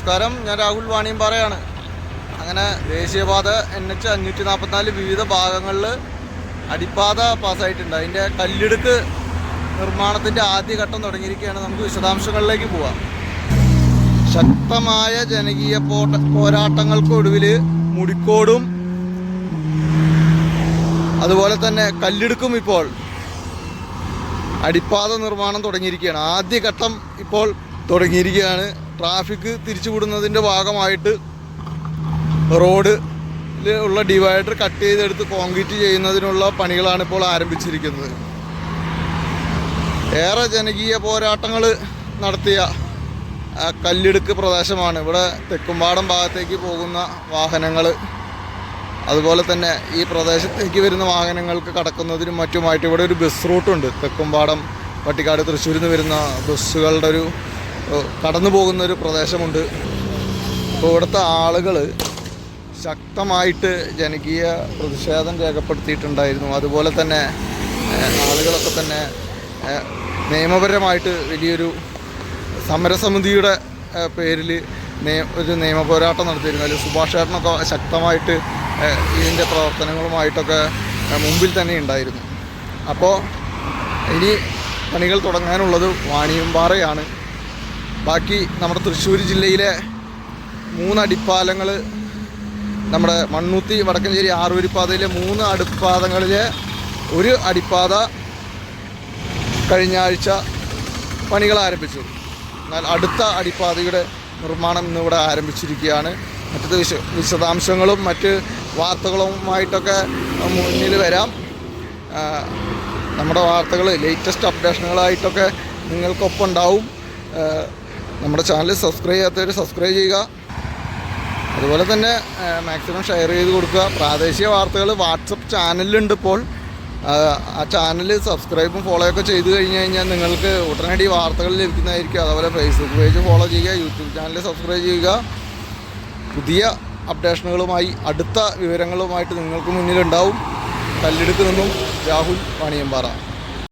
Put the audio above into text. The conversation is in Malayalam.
നമസ്കാരം. ഞാൻ രാഹുൽ വാണിയമ്പാറയാണ്. അങ്ങനെ ദേശീയപാത എൻ എച്ച് അഞ്ഞൂറ്റി നാൽപ്പത്തിനാല് വിവിധ ഭാഗങ്ങളിൽ അടിപ്പാത പാസ്സായിട്ടുണ്ട് അതിന്റെ കല്ലെടുക്ക് നിർമ്മാണത്തിന്റെ ആദ്യഘട്ടം തുടങ്ങിയിരിക്കുകയാണ്. നമുക്ക് വിശദാംശങ്ങളിലേക്ക് പോവാം. ശക്തമായ ജനകീയ പോട്ട പോരാട്ടങ്ങൾക്കൊടുവിൽ മുടിക്കോടും അതുപോലെ തന്നെ കല്ലെടുക്കും ഇപ്പോൾ അടിപ്പാത നിർമ്മാണം തുടങ്ങിയിരിക്കുകയാണ്. ആദ്യഘട്ടം ഇപ്പോൾ തുടങ്ങിയിരിക്കുകയാണ്. ട്രാഫിക് തിരിച്ചുവിടുന്നതിന്റെ ഭാഗമായിട്ട് റോഡ് ഉള്ള ഡിവൈഡർ കട്ട് ചെയ്തെടുത്ത് കോൺക്രീറ്റ് ചെയ്യുന്നതിനുള്ള പണികളാണ് ഇപ്പോൾ ആരംഭിച്ചിരിക്കുന്നത്. ഏറെ ജനകീയ പോരാട്ടങ്ങൾ നടത്തിയ കല്ലിടുക്ക് പ്രദേശമാണ്. ഇവിടെ തെക്കുംപാടം ഭാഗത്തേക്ക് പോകുന്ന വാഹനങ്ങൾ അതുപോലെ തന്നെ ഈ പ്രദേശത്തേക്ക് വരുന്ന വാഹനങ്ങൾക്ക് കടക്കുന്നതിനും മറ്റുമായിട്ട് ഇവിടെ ഒരു ബസ് റൂട്ടുണ്ട്. തെക്കുംപാടം പട്ടിക്കാട് തൃശ്ശൂരിൽ നിന്ന് വരുന്ന ബസ്സുകളുടെ ഒരു കടന്നു പോകുന്ന ഒരു പ്രദേശമുണ്ട്. അപ്പോൾ ഇവിടുത്തെ ആളുകൾ ശക്തമായിട്ട് ജനകീയ പ്രതിഷേധം രേഖപ്പെടുത്തിയിട്ടുണ്ടായിരുന്നു. അതുപോലെ തന്നെ ആളുകളൊക്കെ തന്നെ നിയമപരമായിട്ട് വലിയൊരു സമരസമിതിയുടെ പേരിൽ ഒരു നിയമ പോരാട്ടം നടത്തിയിരുന്നു. അതിൽ സുഭാഷ് ചേട്ടനൊക്കെ ശക്തമായിട്ട് ഇതിന്റെ പ്രവർത്തനങ്ങളുമായിട്ടൊക്കെ മുമ്പിൽ തന്നെ ഉണ്ടായിരുന്നു. അപ്പോൾ ഇനി പണികൾ തുടങ്ങാനുള്ളത് വാണിയമ്പാറയാണ്. ബാക്കി നമ്മുടെ തൃശ്ശൂർ ജില്ലയിലെ മൂന്ന് അടിപ്പാലങ്ങൾ നമ്മുടെ മണ്ണൂത്തി വടക്കഞ്ചേരി ആറൂരിപ്പാതയിലെ മൂന്ന് അടിപ്പാതങ്ങളിലെ ഒരു അടിപ്പാത കഴിഞ്ഞ ആഴ്ച പണികൾ ആരംഭിച്ചു. എന്നാൽ അടുത്ത അടിപ്പാതയുടെ നിർമ്മാണം ഇന്നിവിടെ ആരംഭിച്ചിരിക്കുകയാണ്. മറ്റത് വിശ വിശദാംശങ്ങളും മറ്റ് വാർത്തകളുമായിട്ടൊക്കെ മുന്നിൽ വരാം. നമ്മുടെ വാർത്തകൾ ലേറ്റസ്റ്റ് അപ്ഡേഷനുകളായിട്ടൊക്കെ നിങ്ങൾക്കൊപ്പം ഉണ്ടാവും നമ്മുടെ ചാനൽ സബ്സ്ക്രൈബ് ചെയ്യാത്തവർ സബ്സ്ക്രൈബ് ചെയ്യുക. അതുപോലെ തന്നെ മാക്സിമം ഷെയർ ചെയ്ത് കൊടുക്കുക. പ്രാദേശിക വാർത്തകൾ വാട്സപ്പ് ചാനലിലുണ്ട് ഇപ്പോൾ. ആ, ചാനൽ സബ്സ്ക്രൈബും ഫോളോ ഒക്കെ ചെയ്ത് കഴിഞ്ഞ് കഴിഞ്ഞാൽ നിങ്ങൾക്ക് ഉടനടി വാർത്തകൾ ലഭിക്കുന്നതായിരിക്കും അതുപോലെ ഫേസ്ബുക്ക് പേജ് ഫോളോ ചെയ്യുക യൂട്യൂബ് ചാനൽ സബ്സ്ക്രൈബ് ചെയ്യുക. പുതിയ അപ്ഡേഷനുകളുമായി അടുത്ത വിവരങ്ങളുമായിട്ട് നിങ്ങൾക്ക് മുന്നിലുണ്ടാവും. കല്ലെടുക്ക് നിന്നും രാഹുൽ വാണിയമ്പാറ.